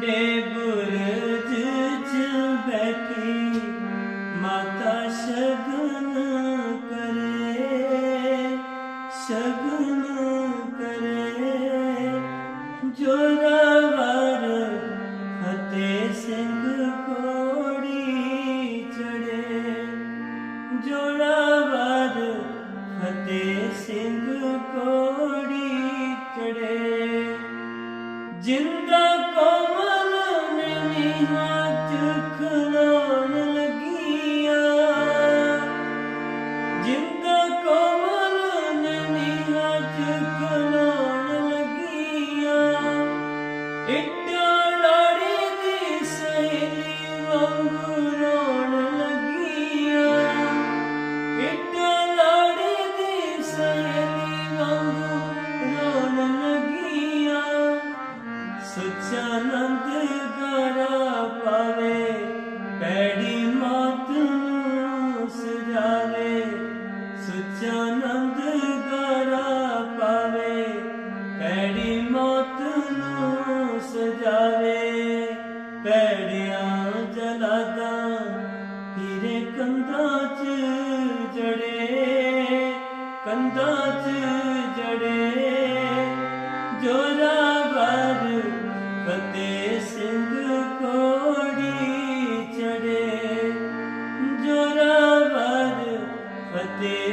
ਠੰਡੇ ਬੁਰਜ ਚ ਬੈਠੀ ਮਾਤਾ ਸ਼ਗਨ ਕਰੇ ਸ਼ਗਨ ਕਰੇ। ਜੋਰਾਵਰ ਫਤੇ ਸਿੰਘ ਕੋੜੀ ਚੜੇ ਜੋਰਾਵਰ ਫਤੇ ਸਿੰਘ ਕੋੜੀ ਚੜੇ ਜਿੰਦਾ inat yakına ਜਲਿਆ ਜਲਾਦਾ, ਹੀਰੇ ਕੰਧਾਂ 'ਚ ਜੜੇ, ਕੰਧਾਂ 'ਚ ਜੜੇ। ਜੋਰਾਵਰ ਫਤਿਹ ਸਿੰਘ ਕੋੜੀ ਚੜੇ। ਜੋਰਾਵਰ ਫਤਿਹ